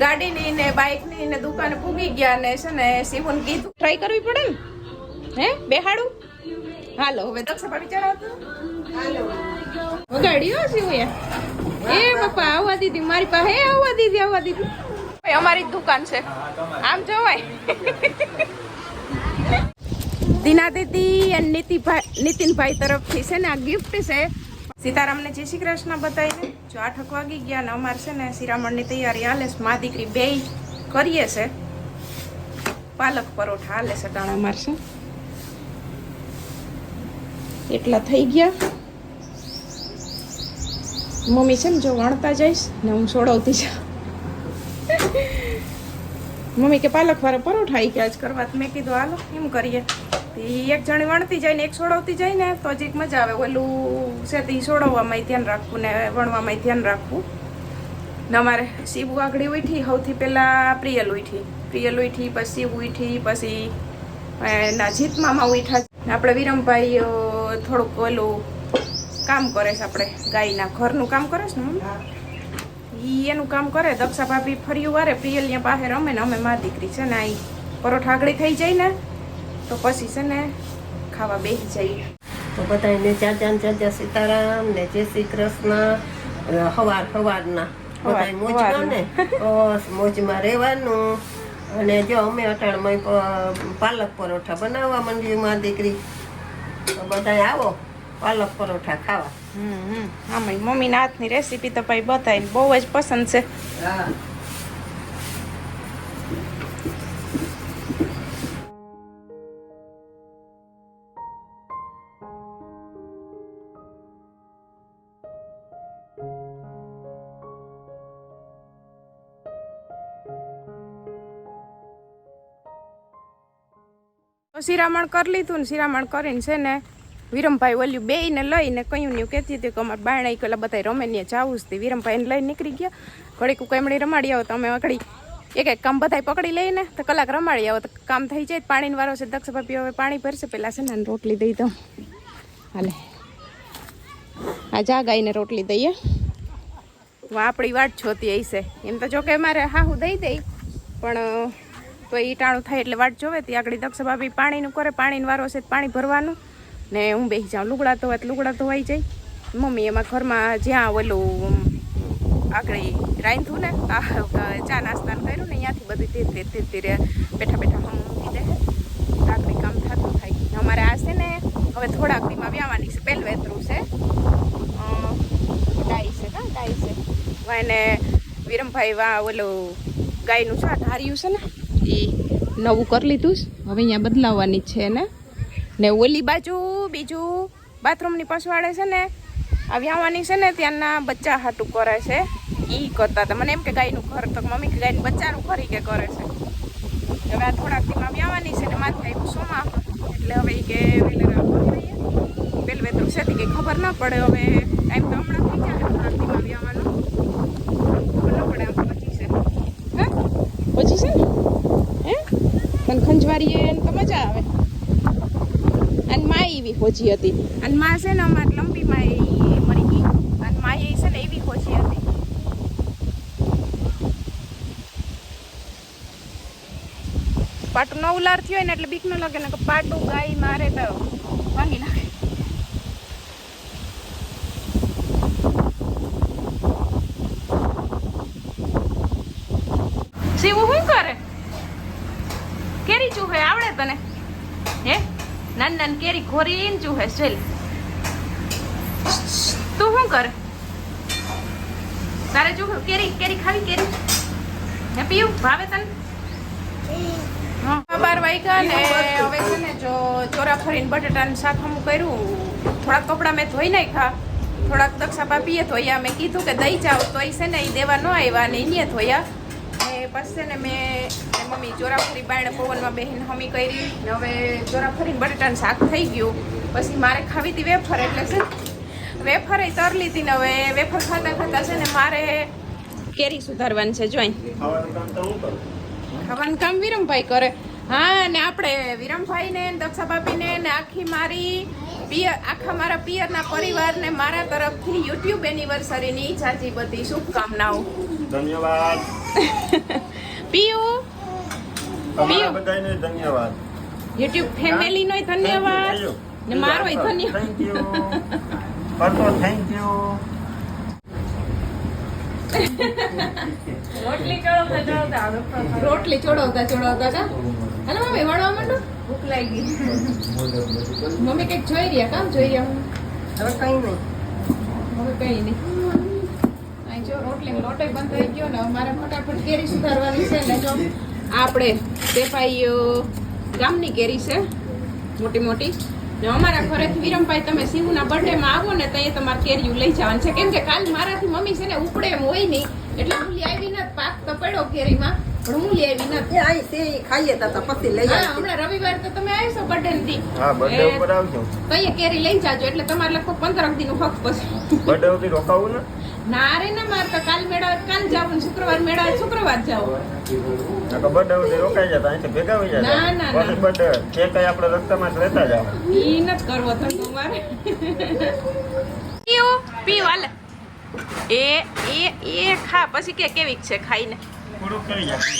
ગાડીની ને બાઇકની ને દુકાને પૂગી ગયા ને છે ને શિવન કીધું ટ્રાય કરવી પડે ને? હે? બેહાડું? હાલો, હવે દક્ષ ભાભી ચડાવતો હાલો વગાડ્યો શિવએ? એ પપ્પા આવવા દીધી. મારી પાસે આવવા દીધી આવવા દીધી. અમારી દુકાન છે. આમ જોવાય. દીના દીદી અને નીતિભાઈ નીતિનભાઈ તરફથી છે ને આ ગિફ્ટ છે. સીતારામને જય શ્રી કૃષ્ણ બતાવીને. જો આઠક વાગી ગયા ને અમારે છે ને શિરામણની તૈયારી હાલે છે. મા દીકરી બે કરીએ છે. પાલક પરોઠા હાલે છે ટાણા મારશે એટલા થઈ ગયા. મમ્મી છે ને જો વણતા જઈશ ને હું સોડવતી જાઉં. મમ્મી કે પાલક વાળા પરોઠા આવી ગયા જ કરવા મેં કીધું, હાલો, એમ કરીએ. એક જણી વણતી જાય ને એક સોડવતી જાય ને તો જ એક મજા આવે. ઓલું છે તે સોડવવામાં ધ્યાન રાખવું ને વણવામાં ધ્યાન રાખવું. ને અમારે શિવ આગળી ઉઠી સૌથી પહેલાં પ્રિયલ ઉઠી. પ્રિયલ ઉઠી પછી શિવ ઉઠી પછી એના જીત મામા ઉઠા આપણે વિરમભાઈ થોડુંક ઓલું કામ કરે છે આપણે ગાયના ઘરનું કામ કરે છે ને ઈ એનું કામ કરે દક્ષા ભાભી ફર્યું વારે પ્રિયલિયા પાસે રમે ને અમે મા દીકરી છે ને આ પરોઠા આગળી થઈ જાય ને તો પછી છે ને ખાવા બેસી જઈએ. તો બધાને ચાચા ને ચાચા સીતારામ ને જય શ્રી કૃષ્ણ હવાર હવારના. બધાય મોજમાં ને? બસ મોજમાં રહેવાનું. અને જો અમે અટાણમાં પાલક પરોઠા બનાવવા માંડ્યું માં દીકરી. તો બધાય આવો પાલક પરોઠા ખાવા. હમ હમ. આમાં મમ્મીના હાથની રેસીપી તો ભાઈ બતાવી બહુ જ પસંદ છે. હા. શિરામણ કરી લીધું ને શિરામણ કરીને છે ને વિરમભાઈ ઓલ્યું બેયને લઈને કયું ને કહેતી હતી કે અમારે બાયણા પેલા બધા રમે ને જાવું જ તે વિરમભાઈને લઈને નીકળી ગયા. ઘડીક કમડી રમાડી આવો. તો અકડી ઘડી એક એક કામ બધાય પકડી લઈને તો કલાક રમાડી આવો. તો કામ થઈ જાય પાણીનો વારો છે. દક્ષ ભાભી હવે પાણી ભરશે. પહેલાં છે ને રોટલી દઈ દઉં. હાલે. આ જા ગાઈને રોટલી દઈએ. આપણી વાટ જોતી હશે. એમ તો જો કે મારે હા હું દઈ દઈ. પણ તો એ ટાણું થાય એટલે વાટ જોવે ત્યાં આગળ દક્ષ ભાભી પાણીનું કરે, પાણીનો વારો છે પાણી ભરવાનું. ને હું બેસી જાઉં લુગડા ધોવા તો લુગડા ધોવાઈ જાય. મમ્મી એમાં ઘરમાં જ્યાં ઓલું આગળ રાંધું ને આ ચા નાસ્તાન કર્યું ને ત્યાંથી બધું ધીરે ધીરે ધીરે બેઠા બેઠા હમ મૂકી દે. આગળ કામ થતું થાય. અમારે આ છે ને, હવે થોડાક દીમાં વ્યાવાની છે પહેલું વેતરું છે ડાઈ છે, હા ડાઈ છે. વાને વિરમભાઈ વા ઓલું ગાયનું છે ધાર્યું છે ને નવું કરી લીધું હવે અહીંયા બદલાવવાની છે ને ને ઓલી બાજુ, બીજું બાથરૂમની પછવાડે છે ને આ વ્યાવાની છે ને, ત્યાંના બચ્ચા હાટું કરે છે. એ કરતા હતા. મને એમ કે ગાયનું ઘર તો મમ્મી કે ગાયનું બચ્ચાનું ખરી કે કરે છે. હવે આ થોડાક દીમાં વ્યાવાની છે ને માથે આવ્યું સોમાં. એટલે હવે કે પેલું વેતરું છે કે ખબર ના પડે. હવે ટાઈમ તો હમણાં થઈ જાય થોડાક દીમાં વ્યાવાનો. ખબર ના પડે આમ પછી છે. હા? પછી છે ને? પણ ખંજવારીએ એને તો મજા આવે. અને માય એવી હોજી હતી. અને માં છે ને અમારે લંબી માં એ મરી ગઈ. અને મા એ છે ને એવી હોજી હતી. પાટું નવું લાર થયો હોય ને એટલે બીક ન લાગે ને કે પાટું ગાય મારે તો ભાંગી નાખે શિવું શું કરે કેરી ચૂહે આવડે તને હે નાન નાન કેરી ખોરીને ચૂહે, ચલ. તું શું કર? તારે ચૂહ, કેરી કેરી ખાવી, કેરી? હે પીયું, ભાવે તને? હા. બાર વાગ્યા ને હવે છે ને જો ચોરા ફરીને ને શાક હમું કર્યું. થોડાક કપડાં મેં ધોઈ નાખ્યા. થોડાક દક્ષા પીએ ધોયા. મેં કીધું કે દઈ જાઓ. તો એ છે ને એ દેવા ન આવ્યા ને એને ધોયા. પછી ને મેં મમ્મી ચોરાફરી બાયણે પવનમાં બેહીને હમી કરી ને હવે ચોરાફરીને બટેટાનું શાક થઈ ગયું. પછી મારે ખાવી હતી વેફર એટલે છે વેફર એ તર લીધી ને હવે વેફર ખાતા ખાતા છે ને મારે કેરી સુધારવાની છે, જોઈ. ખાવાનું કામ વિરમભાઈ કરે. હા, ને આપણે વિરમભાઈ ને દક્ષા ભાભીને ને આખી મારી પિયર, આખા મારા પિયરના પરિવારને મારા તરફથી યુટ્યુબ એનિવર્સરીની જાજી બધી શુભકામનાઓ. ધન્યવાદ. પીયુ. બધાને ધન્યવાદ. યુટ્યુબ ફેમિલી નો ધન્યવાદ. ને મારો ધન્યવાદ. થેન્ક યુ પરતો થેન્ક યુ રોટલી ચડવતા ચડવતા રોટલી ચડવતા ચડવતા કા? હાલો મમ્મી વણવા માંડો? ભૂખ લાગી. મમ્મી કંઈક જોઈ રહ્યા કામ જોઈ રહ્યા? હવે કઈ નહીં. હવે કઈ નહીં. રોટલી લોટે બંધ થઈ ગયો ને મારે ફટાફટ કેરી સુધારવાની છે. ને જો, આપણે ભાઈ ગામની કેરી છે, મોટી મોટી. ને અમારા ઘરેથી વિરમભાઈ, તમે શિવના બર્થડેમાં આવો ને તો એ તમારે કેરીયું લઈ જવાનું છે. કેમ કે કાલ મારાથી મમ્મી છે ને ઉપડે હોય નહીં. એટલે લઈ આવી નથી પાક તો પડ્યો કેરીમાં. પણ હું લઈ નથી એ આઈ છે ખાઈએ તા તા પછી લઈ હા હમણાં રવિવાર તો તમે આવશો બર્થડે ની હા બર્થડે ઉપર આવજો. તો એ કેરી લઈ જાજો એટલે તમારે લગભગ પંદર દિન હક પછી બર્થડે સુધી રોકાવું ને? ના રે ના માર તો કાલ મેળા કાલ જાવ શુક્રવાર મેળા શુક્રવાર જાવ. બર્થડે સુધી રોકાઈ જતા અહીંથી ભેગા હોય ના, ના, ના. પછી બર્થડે જે કઈ આપણે રસ્તામાં જ લેતા જાવ ઈ નથી કરવો ધંધો મારે પીઓ પીઓ એ એ એ ખા પછી કે કેવી છે ખાઈને. પૂરું કરી જાય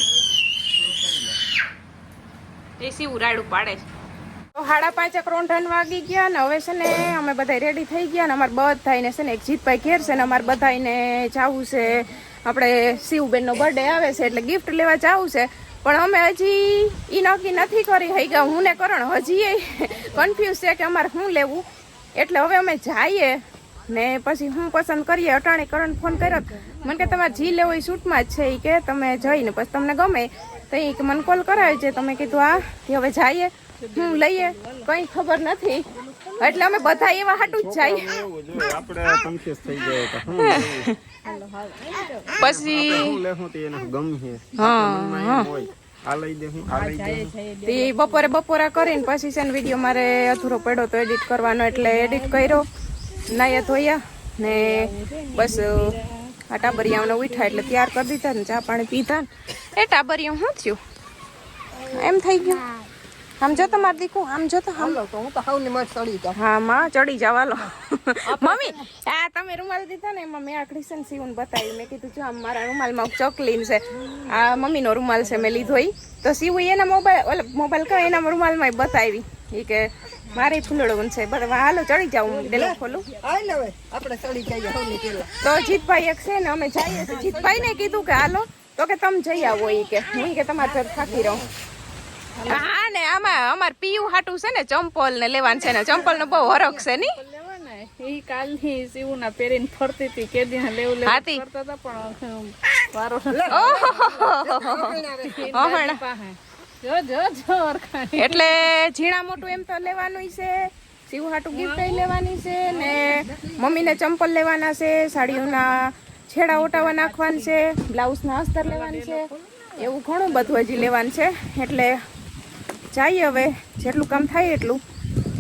એ સીવું રાયડું પાડે છે. તો સાડા પાંચેક રોંઢન વાગી ગયા ને હવે છે ને અમે બધા રેડી થઈ ગયા ને અમારે બધાને છે ને એક જીતભાઈ ઘેર છે ને અમારે બધાને જાવું છે. આપણે શિવબેનનો બર્થડે આવે છે એટલે ગિફ્ટ લેવા જવું છે. પણ અમે હજી એ નક્કી નથી કરી હઈ ગયા. હું ને કરણ હજી કન્ફ્યુઝ છે કે અમારે શું લેવું. એટલે હવે અમે જઈએ. ને પછી હું પસંદ કરીએ અટાણે કરણ ફોન કર્યો. મને કે તમારે જી લેવો એ શૂટમાં જ છે એ કે તમે જઈને પછી તમને ગમે તો એ કે મને કોલ કરાવે છે. તમે કીધું આ હવે જઈએ હું લઈએ. કંઈ ખબર નથી. એટલે અમે બધા એવા હાટું જ જઈએ? પછી બપોરે બપોરા કરીને પછી છે ને વીડિયો મારે અધૂરો પડ્યો તો એડિટ કરવાનો એટલે એડિટ કર્યો. નાયા ધોયા ને બસ આ ટાબરિયાઓને ઉઠા એટલે તૈયાર કરી દીધા ને ચા પાણી પીધા ને. એ ટાબરિયું શું થયું? એમ થઈ ગયું. આમ જો તમારે દીકું આમ જો તો હાલો તો હું તો હાવ ને માં ચડી જાઉં. હા માં ચડી હાલો. મમ્મી આ તમે રૂમાલ દીધા ને એમાં મેં આ ક્રિશન સીવન બતાવ્યું. મેં કીધું જો આમ મારા રૂમાલમાં ચોકલીન છે. આ મમ્મીનો રૂમાલ છે મેં લીધો ઈ. તો સીવું એના મોબાઈલ ઓલા મોબાઈલ કહો એના રૂમાલમાં બતાવી. એ કે મારે ફૂલડવું છે. બરાબર હાલો ચડી જાઉં હું ડેલો ખોલું. આપણે ચડી જઈએ તો જીતભાઈ એક છે ને અમે જઈએ છીએ. જીતભાઈ ને કીધું કે હાલો તો કે તમે જઈ આવો ઈ કે. હું કે તમારે ઘર થાકી રહું. હા ને આમાં અમાર પીયુ હાટું છે ને ચંપલ ને લેવાનું છે ને ચંપલ નો બહુ હરખ છે ની. ઈ કાલની સીવુના પહેરીને ફરતી હતી કે દી લેવું લેવું કરતા હતા પણ વારો જો જો જો એટલે ઝીણા મોટું એમ તો લેવાનું છે સીવું હાટું ગિફ્ટ લેવાની છે ને મમ્મીને ચંપલ લેવાના છે સાડીઓના છેડા ઓટાવા નાખવાના છે બ્લાઉઝના અસ્તર લેવાનું છે એવું ઘણું બધું હજી લેવાનું છે. એટલે જઈએ હવે, જેટલું કામ થાય એટલું.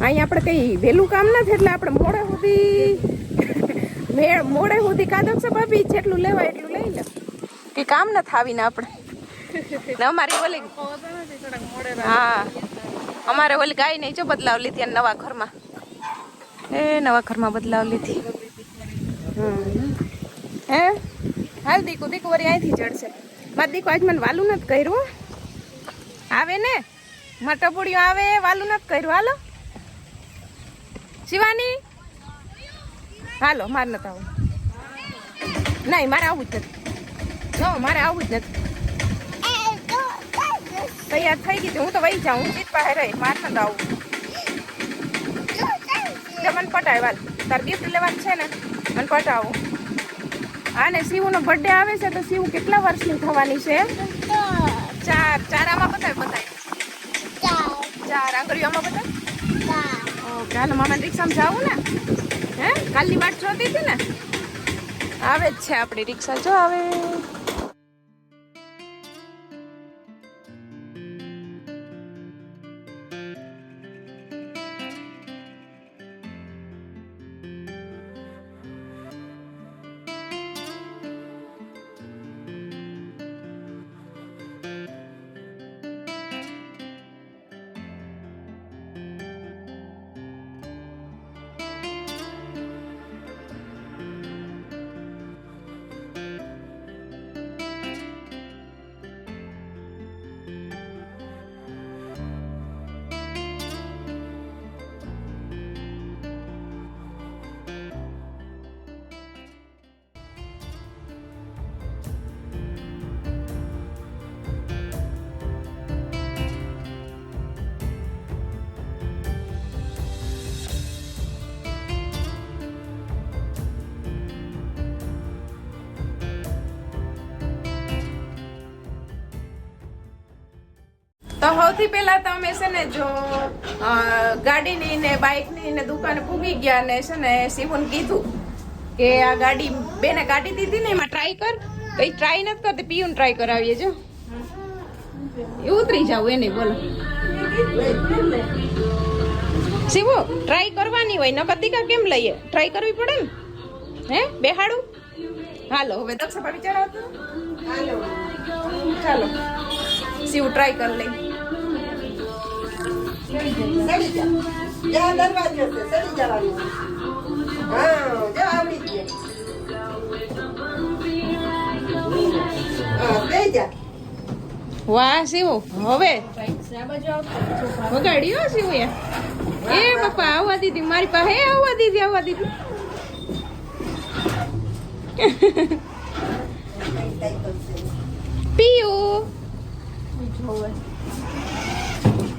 અહીં આપણે કંઈ વહેલું કામ નથી એટલે આપણે મોડે સુધી મોડે સુધી કાદવ છે ભાભી, જેટલું લેવાય એટલું લઈ લે. કે કામ નથી આવીને આપણે. ને અમારી ઓલી હા. અમારે ઓલી ગાય નહીં જો બદલાવ લીધી નવા ઘરમાં. એ નવા ઘરમાં બદલાવ લીધી. હે? હાલ દીકુ દીકુ વરી અહીંથી ચડશે મારા દીકુ આજ મને વાલું નથી કર્યું આવે ને? મારા ટપુડીઓ આવે, વાલું નથી કર્યું. હાલો. શિવાની? હાલો, મારે નથી આવું. નહીં, મારે આવું જ નથી. જો, મારે આવું જ નથી. તૈયાર થઈ ગઈ. હું તો વહી જાઉં. હું પાસે રહી. મારે નથી આવું. મને પટાય, વાલ. તાર ગિફ્ટ લેવાનું છે ને, મને પટાવું. હા ને શિવનો બર્થડે આવે છે, તો શિવ કેટલા વર્ષની થવાની છે? ચાર. ચારામાં બતાય બતાય ચાર આંગળીઓમાં બતાય ઓકે હાલો મામા રિક્ષામાં જાવું ને? હે? કાલની વાટ જોતી હતી ને? આવે જ છે આપણી રિક્ષા. જો આવે. તો સૌથી પહેલા તમે છે ને જો ગાડીની ને બાઇકની ને દુકાને પૂગી ગયા ને છે ને શિવન કીધું કે આ ગાડી, બેને ગાડી દીધી ને એમાં ટ્રાય કર. તો એ ટ્રાય નથી કરતી, પીયુને ટ્રાય કરાવીએ, જો. એ ઉતરી જાવ એને, બોલો. શિવો ટ્રાય કરવાની હોય, નકર કેમ લઈએ? ટ્રાય કરવી પડે ને? હે? બેહાડું? હાલો, હવે દક્ષ ભાભી ચડાવો હાલો. ચાલો. શિવ ટ્રાય કરી લઈ સડી જા જ્યાં દરવાજો છે સડી જવાનું હા જો આવડી ગયું હા બે જા વાહ શિવ હવે? વગાડ્યો શિવ એ પપ્પા આવવા દીધી મારી પાસે આવવા દીધી આવવા દીધી. પિયુ.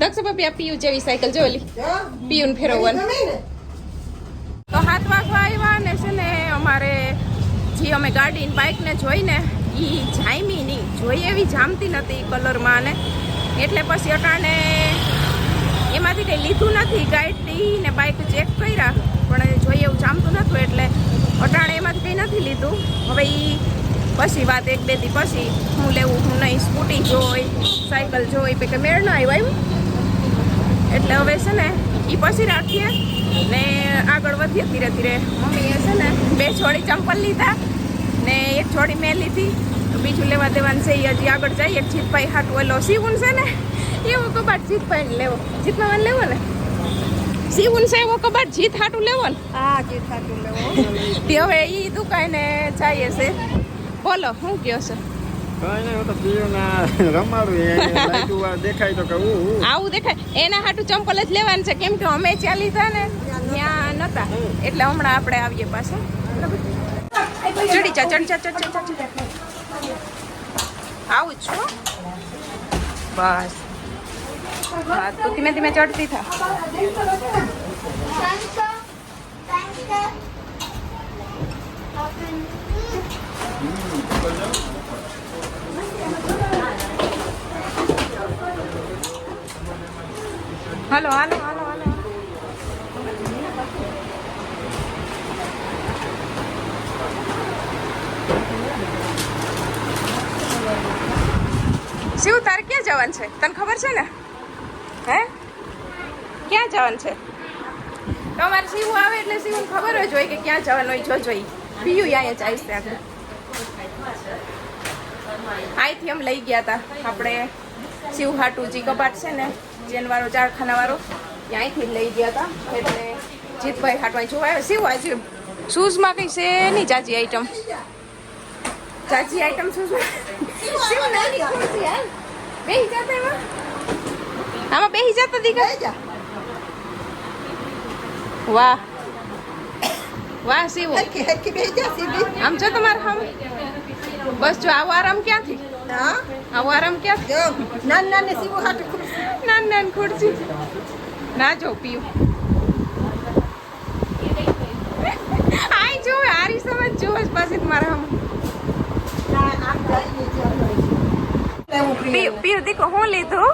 દક્ષ પપ્પી આ જેવી સાયકલ જો ઓલી જો ફેરવવાનું તો હાથ વાગવા આવ્યા ને છે ને અમારે જે અમે ગાડી બાઇકને જોઈને એ જામી નહીં જોઈ એવી જામતી નથી કલરમાં ને. એટલે પછી અટાણે એમાંથી કંઈ લીધું નથી ગાડી ને બાઇક ચેક કર્યા, પણ જોઈએ એવું જામતું નહોતું એટલે અટાણે એમાંથી કંઈ નથી લીધું. હવે એ પછી વાત એક બે દી પછી હું લેવું, હું નહીં, સ્કૂટી જોઈ, સાયકલ જોઈ, પછી મેળ ના આવ્યો એમ. એટલે હવે છે ને એ પછી રાખીએ. ને આગળ વધીએ ધીરે ધીરે. મમ્મીએ છે ને બે છોડી ચંપલ લીધા ને એક છોડી મેં લીધી. તો બીજું લેવા દેવાનું છે એ હજી આગળ જઈએ. જીતભાઈ હાટું એલો સીવું છે ને એવો કબાટ જીતભાઈ લેવો. જીતમાં લેવો ને? સીવું છે એવો કબાટ જીત હાટું લેવો ને? હા જીત હાટું લેવો. તે હવે એ દુકાને જઈએ છે. બોલો શું કહો છો? કઈ નહીં હું તો પીયુંના રમાડું એ. લાઈટું વાર દેખાય તો કે ઉ ઉ. આવું દેખાય. એના હાટું ચંપલ જ લેવાનું છે. કેમ કે અમે ત્યાં લીધા ને ત્યાં નતા. એટલે હમણાં આપણે આવીએ પાછા. ચડી ચા ચડી ચા ચડી ચડી આવું જ છું? બસ. હા તો ધીમે ધીમે ચડતી થા. હાલો હાલો હાલો હાલો. શિવ, તારે ક્યાં જવાનું છે? તને ખબર છે ને? હે? ક્યાં જવાનું છે? તમારે શિવ આવે એટલે શિવને ખબર જ હોય કે ક્યાં જવાનું હોય, જો જોઈ. બીજું અહીંયા ચાઈશ ત્યાં અહીંથી એમ લઈ ગયા હતા આપણે શિવ હાટુજી કબાટ છે ને જેનવાળો ચારખાનાવાળો ત્યાંથી લઈ ગયા હતા. એટલે જીતભાઈ હાટવાઈ જોવા આવ્યો આજે? શૂઝમાં કઈ છે નહીં ચાચી આઈટમ. ચાચી આઈટમ શૂઝમાં? બેહી જતા એમાં. આમાં બેહી જતા દીકરા. વાહ. વાહ સીધી. આમ છો તમારે હમ બસ જો આવો આરામ ક્યાંથી? હા? આવો આરામ ક્યાંથી? જો નાની નાની સીવો હાટું નાન નાન ખુરશી ના જો પીવું આઈ જો હારી સમજ જો હમ. હોય. લેવું પ્રિય પીયું પીયું દીકો હું લીધું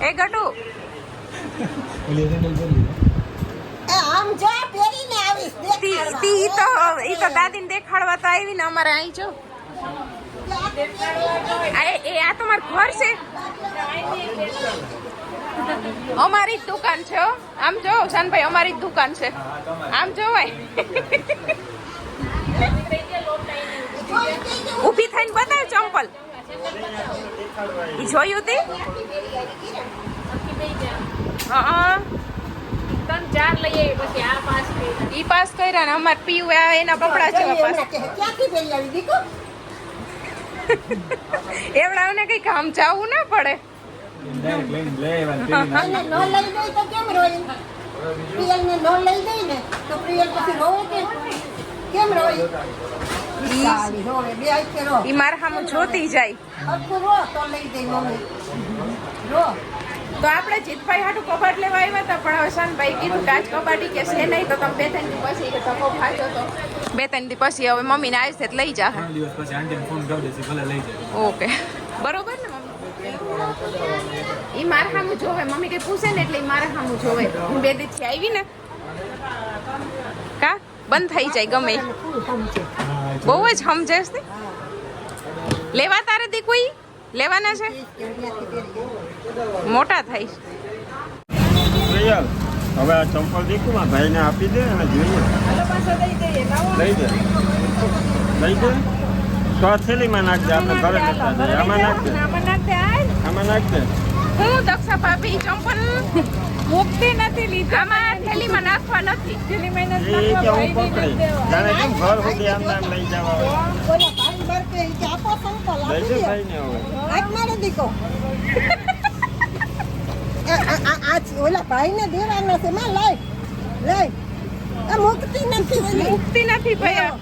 એ ગટુ. ઓલી રેનલ બોલી એ આમ જો પહેરીને આવીશ દેખાડવા. ઈ તો ઈ તો દાદીને દેખાડવા તો આવી ને અમારે અહીં જો. એ એ આ તમારું ઘર છે? અમારી જ દુકાન છે હો. આમ જો શાનભાઈ અમારી જ દુકાન છે. આમ જોવાય ઊભી થઈને બતાવ ચંપલ. જોયું તે? હા. ત્રણ ચાર લઈએ પછી આ પાસ કર્યા. ઈ પાસ કર્યા ને અમાર પીવું આ એના કપડા છે પાસ. ક્યાંથી પહેરી આવી દીકુ એવડાવને કઈ કામ જાવું ના પડે. ઈ મારા સામું જોતી જાય. રો તો લઈ દઈ મમ્મી. રો. તો આપણે જીતભાઈ હાટું કબાટ લેવા આવ્યા હતા પણ હવે શાનભાઈ કીધું કે આજ કબાટી કે છે નહીં તો તમે બે ત્રણ દી પછી કે ધક્કો ખાજો તો. બે ત્રણ દી પછી હવે મમ્મીને આવી છે તો લઈ જા. દિવસ પછી આંટીને ફોન કરી દેશે ભલે લઈ જાય. ઓકે. બરોબર ને મમ્મી? ઈ મારા સામું જોવે. મમ્મી કઈ પૂછે ને એટલે ઈ મારા સામું જોવે. હું બે દીથી આવી ને. કા? બંધ થઈ જાય ગમે. બહુ જ સમજેશ ને લેવા તારે દી કોઈ લેવાના છે? મોટા થાય. હવે આ ચંપલ દીકુમાં ભાઈને આપી દે અને જોઈએ. લઈ દે. લઈ દે. તો આ થેલીમાં નાખ દે આપણે ઘરે આમાં નાખજે આમાં નાખજે હું દક્ષા ભાભી ચંપલ મુક્તિ નથી લીધા આમાં થેલીમાં નાખવા નથી. છેલ્લી મહિને નાખવા જાણે કેમ ઘર સુધી આમ નામ લઈ જવા હોય ઓલા ભાઈ બરકે ઈ કે આપો સંકલ આપી દે દે. ભાઈને હવે. આજ મારો દીકો આજ ઓલા ભાઈને દેવાના છે. માં લઈ લઈ. આ મુક્તિ નથી મુક્તિ નથી ભયા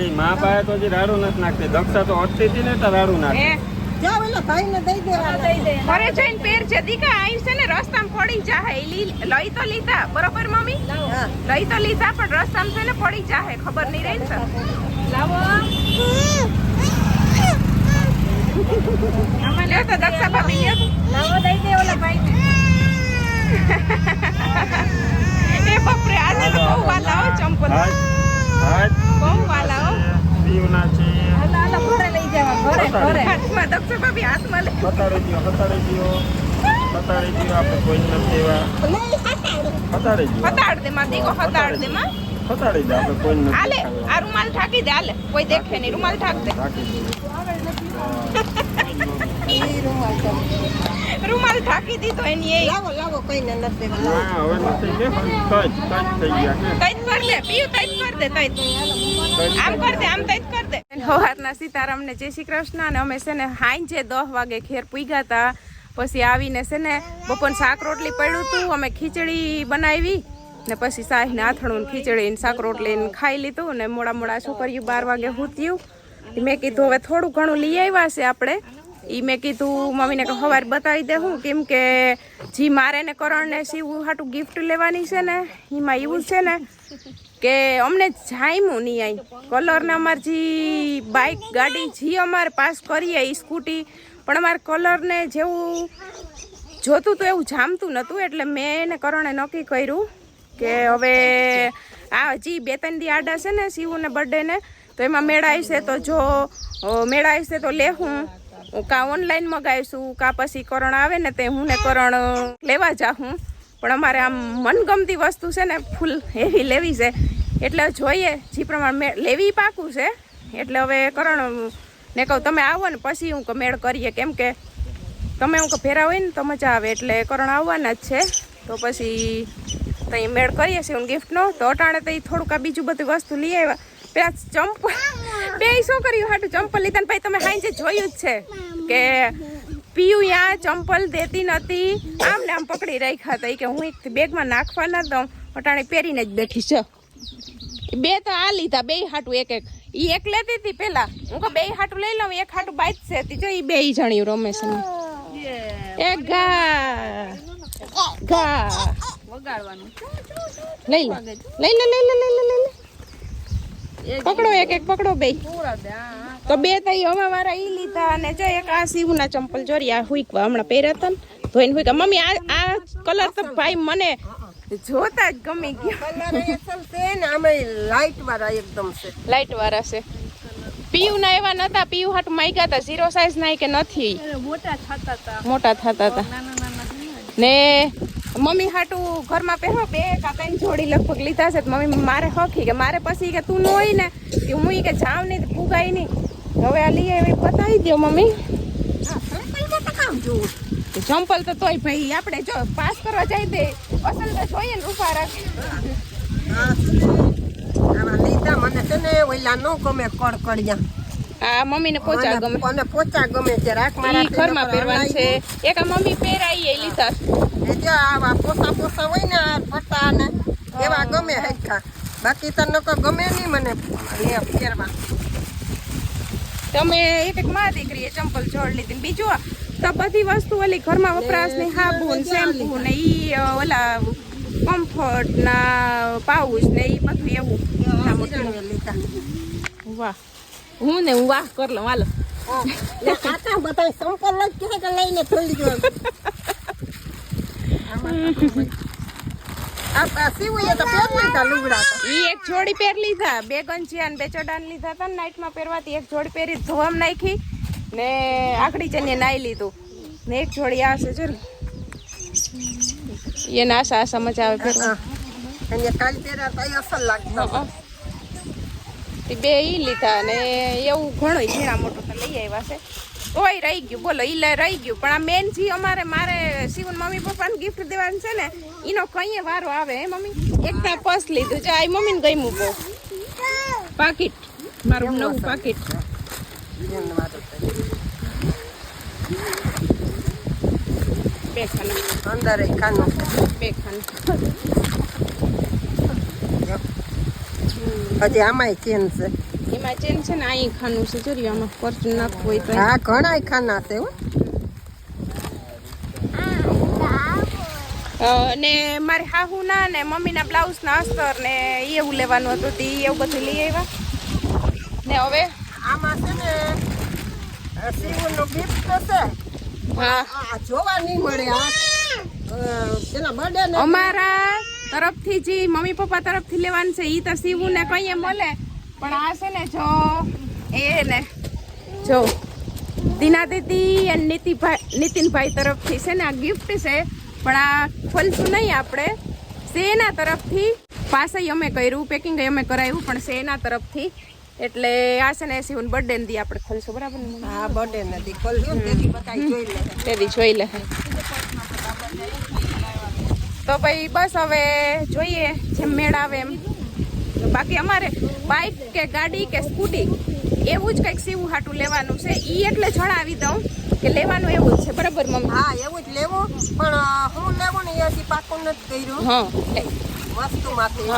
એ મા પાસે તો હજી રાડું નથી નાખતી. દક્ષા તો અટતી હતી ને તો રાડું નાખે. જા ભાઈને દઈ દેવાના ઘરે જઈને પેર છે. દીકા આઈ છે ને રસ્તામાં પડી જાહે. લઈ તો લીધા. બરોબર મમ્મી? લઈ તો લીધા પણ રસ્તામાં છે ને પડી જાહે. ખબર નહીં રહી ને લાવો. આમાં લ્યો તો દક્ષા ભાભી લ્યો. લાવો દઈ દે ઓલા ભાઈને. એ બાપરે આજે તો બહુ વાલા હો ચંપલ. હાથ હાથ બહુ વાલા હો પીવના છે. હાલો હાલો ઘરે લઈ જવા ઘરે ઘરે. હાથમાં દક્ષા ભાભી હાથમાં લે હતાડી દો હતાડી દો હતાડી દો આપણે કોઈ નથી એવા. લઈ હટાડો. દો માં દીકો હતાડ દે માં હતાડી દે આપણે કોઈ નથી આલે આ રૂમાલ ઠાકી દે આલે કોઈ દેખે નહીં રૂમાલ ઠાક દે. દો. રૂમાલ ઠાકી દીધો એની એ. લાવો લાવો કોઈને નથી દેવા. હા હવે નથી કે કઈ કઈ થઈ ગયા કે પર લે પીયું તઈ પર દે તૈત આમ કર દે આમ તઈ કર દે. સવારના સીતારામને જય શ્રી કૃષ્ણ અને અમે છે ને હાંજે દસ વાગે ખેર પૂગ્યા હતા પછી આવીને છે ને બપોર શાક રોટલી પડ્યું હતું અમે ખીચડી બનાવી. ને પછી શાહીને આથણું ખીચડીને શાક રોટલી ને ખાઈ લીધું ને મોડા મોડા છોકરીઓ બાર વાગે હૂત્યું. મેં કીધું હવે થોડું ઘણું લઈ આવ્યા છે આપણે. એ મેં કીધું, મમ્મીને કે સવારે બતાવી દે હું કેમ કે જી મારે ને કરણને સીવું હાટું ગિફ્ટ લેવાની છે ને એમાં એવું છે ને કે અમને જામ્યું નહીં અહીં કલરને અમારે જે બાઇક ગાડી જે અમારે પાસ કરીએ એ સ્કૂટી પણ અમારે કલરને જેવું જોતું તો એવું જામતું નહોતું એટલે મેં એને કરણે નક્કી કર્યું કે હવે આ હજી બે ત્રણ દી આડા છે ને શિવુને બર્થડેને તો એમાં મેળા તો જો મેળાવશે તો લેહું. કાં ઓનલાઈન મગાવીશું, કાં પછી કરણ આવે ને તે હું ને કરણ લેવા જાઉં પણ અમારે આમ મનગમતી વસ્તુ છે ને, ફૂલ એવી લેવી છે. એટલે જોઈએ, જે પ્રમાણે લેવી પાકું છે. એટલે હવે કરણ, ને કહું તમે આવો ને પછી હું મેળ કરીએ. કેમ કે તમે હું ભેરા હોય ને તો મજા આવે. એટલે કરણ આવવાના જ છે. તો પછી તઈ મેળ કરીએ છીએ ગિફ્ટનો તો અટાણે તો એ થોડુંક આ બીજું બધું વસ્તુ લઈ આવ્યા. પેલા ચંપલ. બે શું કર્યું? હાટું ચંપલ લીધા ને ભાઈ તમે હાઈ જોયું જ છે કે પીયું યા ચંપલ દેતી નથી આમ ને આમ પકડી રાખ્યા હતા. કે હું એક બેગમાં નાખવા ના દઉં. અટાણે પહેરીને જ બેઠી છે. બે તો આ લીધા બે હાટું એક એક. એ એક લેતી હતી પેલા. હું કે બે હાટું લઈ લઉં એક હાટું બાઈક છે તી જો એ બે જણ્યું રમેશ એ ઘા. ગા વગાડવાનું. લઈ લે. લઈ લે લઈ લે લઈ લે લઈ લે. પકડો એક એક પકડો બે. પૂરા દે હા હા. તો બે તો હવા વાળા ઈ લીધા અને જો એક આ શિવના ચંપલ ચોરી આ હુઈકવા હમણાં પહેર્યા હતા ને ધોઈને હુઈકા મમ્મી આ આ કલર તો ભાઈ મને જોતા જ ગમી ગયો. કલર એસલ છે ને લાઈટ વાળા એકદમ છે. લાઈટ વાળા છે. પીયુ ના એવા નતા પીયુ હાટ માઈકા હતા ઝીરો સાઈઝ ના કે નથી. મોટા થતા હતા મોટા થતા હતા ને મમ્મી હાટું ઘરમાં પહેરો બે કા ત્રણ જોડી લગભગ લીધા છે. મમ્મી મારે હકી કે મારે પછી કે તું ન હોય ને કે હું કે જાઉં નહીં ફૂગાય નહીં. હવે આ લઈ આવી બતાવી દો મમ્મી. ચંપલ તો તોય ભાઈ આપણે જો પાસ કરવા જાય દે પસંદ તો જોઈએ ને રૂપા રાખી. લીધા મને છે ને આ પોચા ગમે. પોચા ગમે છે રાખ મારા ઘરમાં પહેરવાનું છે. એક મમ્મી પહેરાઈ એ જો આવા પોસા પોસા હોય ને ફટા ને એવા ગમે હરખા. બાકી તો નકો ગમે નહીં મને પહેરવા તમે એક એક માં દીકરીએ ચંપલ જોડ લીધી ને બીજું તો બધી વસ્તુ ઓલી ઘરમાં વપરાશ ને સાબુ ને શેમ્પુ ને ઈ ઓલા કમ્ફર્ટ ના પાઉચ ને ઈ બધું એવું. લીધા. વાહ. હું ને હું વાહ કર લઉં હાલો. બતાવી સંપલ જ કે લઈને થોડી જો આ આ સીવું એ તો પહેરી લીધા લુગડા તો ઈ એક જોડી પહેર લીધા, બે ગંજીયા બે ચડાન લીધા હતા નાઇટમાં પહેરવાથી એક જોડી પહેરી ધોવામ નાખી ને આખડી ચને નાઈ લીધું. ને એક જોડી આવશે જો એને આશા આશા મજા આવે એ. તે બે ઈ લીધા ને એવું ઘણું ઝીણા મોટું તો લઈ આવ્યા છે. તોય રહી ગયું. બોલો ઈ રહી ગયું. પણ આ મેન જી અમારે મારે શિવન મમ્મી પપ્પાને ગિફ્ટ દેવાનું છે ને એનો કઈ વારો આવે હે મમ્મી? એકતા પર્સ લીધું છે. આ મમ્મીને ગમ્યું બહુ. પાકીટ. મારું નવું પાકીટ. બે ખાના અંદર એ ખાનું. બે ખાના હજી આમાંય ચેન છે? એમાં ચેન છે ને અહીં ખાનું છે. જોરી આમાં પરચું નાખવું હોય તો હા ખાના ને મારે હાહુ ના ને મમ્મીના બ્લાઉઝના અસ્તર ને એવું લેવાનું હતું તે એવું બધું લઈ આવ્યા. ને હવે? આમાં છે ને સીવનું ગિફ્ટ છે હા. જોવા નહીં મળે આ. પેલા બર્થડે અમારા તરફથી જે મમ્મી પપ્પા તરફથી લેવાનું છે. ઈ તો સીવું ને કઈ મળે. પણ આ છે ને જો એ ને જો દીના દીદી અને નીતિભાઈ નીતિનભાઈ તરફથી છે ને આ ગિફ્ટ છે પણ આ ખોલશું નહીં આપણે. સેના તરફથી પાસે અમે કર્યું પેકિંગ અમે કરાવ્યું પણ સેના તરફથી. એટલે આ છે ને શિવન બર્થડે દી આપણે ખોલશું બરાબર ને? હા બર્થડે નથી ખોલશું તેથી બધા જોઈ લે. તેથી જોઈ લે. તો ભાઈ બસ હવે જોઈએ જેમ મેળ આવે એમ. બાકી અમારે બાઇક કે ગાડી કે સ્કૂટી એવું જ કંઈક સીવું હાટું લેવાનું છે. એ એટલે જણાવી દઉં કે લેવાનું એવું જ છે. બરાબર મમ્મી? હા એવું જ લેવું. પણ હું લેવું ને એ હજી પાકું નથી કર્યું. હા. વસ્તુમાંથી.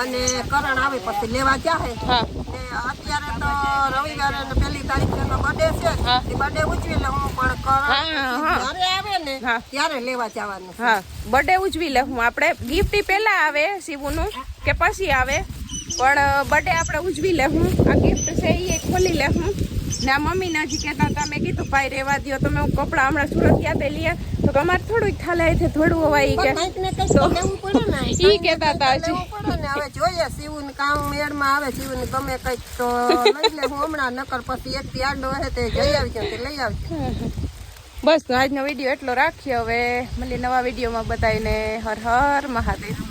અને કરણ આવે પછી લેવા જાહે હા. ને અત્યારે તો રવિવારે પહેલી તારીખે નો બર્થડે છે. એ બર્થડે ઉજવી લઉં પણ કરણ. ઘરે આવે ને ત્યારે લેવા જવાનું હા. બર્થડે ઉજવી લે હું. આપણે ગિફ્ટ પહેલા આવે શિવનું કે પછી આવે? પણ બર્થડે આપણે ઉજવી લે હું આ ગિફ્ટ છે એ ખોલી લે હું ને આ મમ્મીને હજી કહેતા હતા મેં કીધું ભાઈ રહેવા દ્યો. તમે હું કપડાં હમણાં સુરત તે લઈએ. તો કે અમારે થોડુંક આવી છે થોડું હવાઈ કે. એ લેવું કહેતા હતા હજી. લેવું જોઈએ સીવું કામ મેળમાં આવે સીવું ગમે કંઈક તો લઈ લે. હું હમણાં નકર પછી એક થી હે તે જઈ આવજો તે લઈ આવજો બસ આજનો વીડિયો એટલો રાખીએ હવે. મળીએ નવા વિડીયોમાં બતાવીને હર હર મહાદેવ.